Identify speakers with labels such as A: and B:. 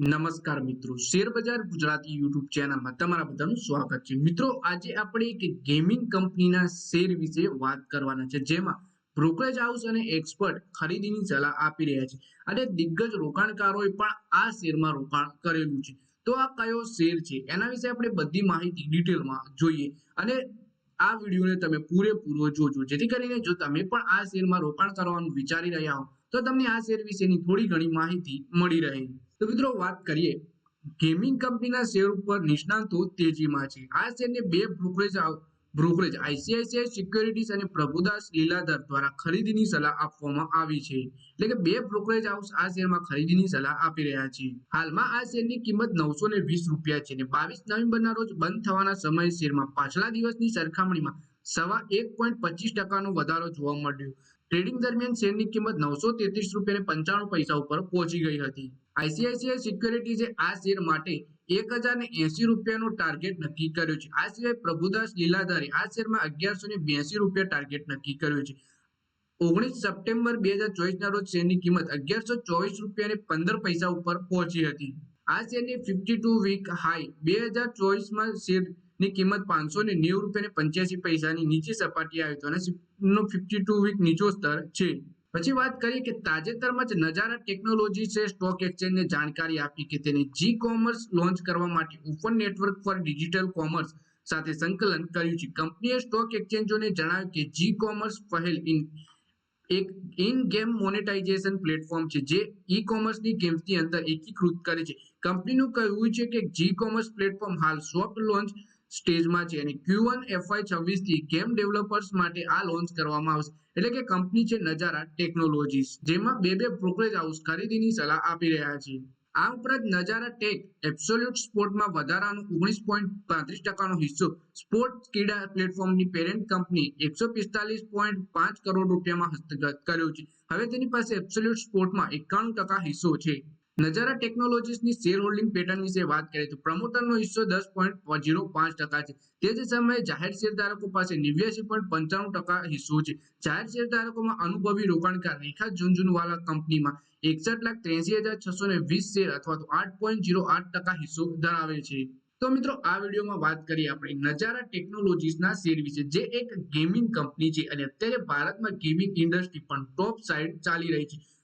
A: નમસ્કાર મિત્રો. શેર બજાર ગુજરાતી યુટ્યુબ ચેનલમાં તમારા બધાનું સ્વાગત છે. મિત્રો, આજે આપણે એક ગેમિંગ કંપનીના શેર વિશે વાત કરવાના છે, જેમાં બ્રોકરેજ હાઉસ અને એક્સપર્ટ ખરીદીની સલાહ આપી રહ્યા છે. અને દિગ્ગજ રોકાણકારોએ પણ આ શેરમાં રોકાણ કરેલું છે. તો આ કયો શેર છે? એના વિશે આપણે બધી માહિતી ડિટેલમાં જોઈએ. અને આ વિડીયોને તમે પૂરેપૂરો જોજો. જેથી કરીને જો તમે પણ આ શેરમાં રોકાણ કરવાનું વિચારી રહ્યા હો તો તમને આ શેર વિશેની થોડી ઘણી માહિતી મળી રહે. તો મિત્રો વાત કરીએ ગેમિંગ કંપનીના શેર ઉપર નિષ્ણાંતો તેજીમાં છે. આ શેરને બે બ્રોકરેજ બ્રોકરેજ આઈસીઆઈસીઆઈ સિક્યોરિટીઝ અને પ્રભુદાસ લીલાધર દ્વારા ખરીદીની સલાહ આપવામાં આવી છે. એટલે કે બે બ્રોકરેજ હાઉસ આ શેરમાં ખરીદીની સલાહ આપી રહ્યા છે. હાલમાં આ શેરની કિંમત નવસો ને વીસ રૂપિયા છે અને બાવીસ નવેમ્બરના રોજ બંધ થવાના સમયે શેરમાં પાછલા દિવસની સરખામણીમાં સવા એક પોઈન્ટ પચીસ ટકાનો વધારો જોવા મળ્યો. ટ્રેડિંગ દરમિયાન શેરની કિંમત નવસો તેત્રીસ રૂપિયા પંચાણું પૈસા ઉપર પહોંચી ગઈ હતી. આઈસીઆઈસીઆઈ સિક્યોરિટીઝે આ શેર માટે એક હજાર ને એસી રૂપિયાનો ટાર્ગેટ નક્કી કર્યો છે. આ સિવાય પ્રભુદાસ લીલાધારે આ શેરમાં અગિયારસો ને બ્યાસી રૂપિયા ટાર્ગેટ નક્કી કર્યો છે. ઓગણીસ સપ્ટેમ્બર બે હજાર ચોવીસના રોજ શેરની કિંમત અગિયારસો ચોવીસ રૂપિયા ને પંદર પૈસા ઉપર પહોંચી હતી. આ શેરની ફિફ્ટી ટુ વીક હાઈ બે હજાર ચોવીસમાં શેરની કિંમત પાંચસો ને નેવું રૂપિયા ને પંચ્યાસી પૈસાની નીચી સપાટી આવી હતો અને નો ફિફ્ટી ટુ વીક નીચો સ્તર છે. પછી વાત કરીએ કે તાજેતરમાં જ નજારા ટેકનોલોજીસે સ્ટોક એક્સચેન્જને જાણકારી આપી કે તેને જી કોમર્સ લોન્ચ કરવા માટે open network for digital commerce સાથે સંકલન કર્યું છે. કંપનીએ સ્ટોક એક્સચેન્જોને જણાવ્યું કે જી કોમર્સ પહેલ ઇન એક ઇન ગેમ મોનેટાઇઝેશન પ્લેટફોર્મ છે, જે ઈ કોમર્સની ગેમ્સની અંદર એકીકૃત કરે છે. કંપનીનું કહેવું છે કે જી કોમર્સ પ્લેટફોર્મ હાલ સોફ્ટ લોન્ચ સ્ટેજમાં છે અને ક્યુ વન એફઆઈ છવ્વીસથી ગેમ ડેવલપર્સ માટે આ લોન્ચ કરવામાં આવશે. એટલે કે કંપની છે નજારા ટેકનોલોજીસ જેમાં બે બે બ્રોકરેજ હાઉસ ખરીદીની સલાહ આપી રહ્યા છે. આ ઉપરાંત નજારા ટેક એબ્સોલ્યુટ સ્પોર્ટમાં વધારાનો ઓગણીસ પોઈન્ટ પાંત્રીસ ટકાનો હિસ્સો સ્પોર્ટ ક્રીડા પ્લેટફોર્મની પેરેન્ટ કંપની એકસો પિસ્તાલીસ પોઈન્ટ પાંચ કરોડ રૂપિયામાં હસ્તગત કર્યો છે. હવે તેની પાસે એબ્સોલ્યુટ સ્પોર્ટમાં એકાણું ટકા હિસ્સો છે. નજારા ટેકનોલોજીસની શેર હોલ્ડિંગ પેટર્ન વિશે વાત કરીએ તો પ્રમોટરનો હિસ્સો દસ પોઈન્ટ ઝીરો પાંચ ટકા છે. તે જ સમયે જાહેર શેરધારકો પાસે નેવ્યાસી પોઈન્ટ પંચાણું ટકા હિસ્સો છે. જાહેર શેરધારકોમાં અનુભવી રોકાણકાર રેખા ઝુંઝુનવાલા કંપનીમાં એકસઠ લાખ ત્રેસી હજાર છસો ને વીસ શેર અથવા તો આઠ પોઈન્ટ ઝીરો આઠ ટકા હિસ્સો ધરાવે છે. તો મિત્રો, આ વિડીયોમાં વાત કરીએ આપણે નજારા ટેકનોલોજીસના શેર વિશે, જે એક ગેમિંગ કંપની છે અને અત્યારે ભારતમાં ગેમિંગ ઇન્ડસ્ટ્રી પણ ટોપ સાઈડ ચાલી રહી છે.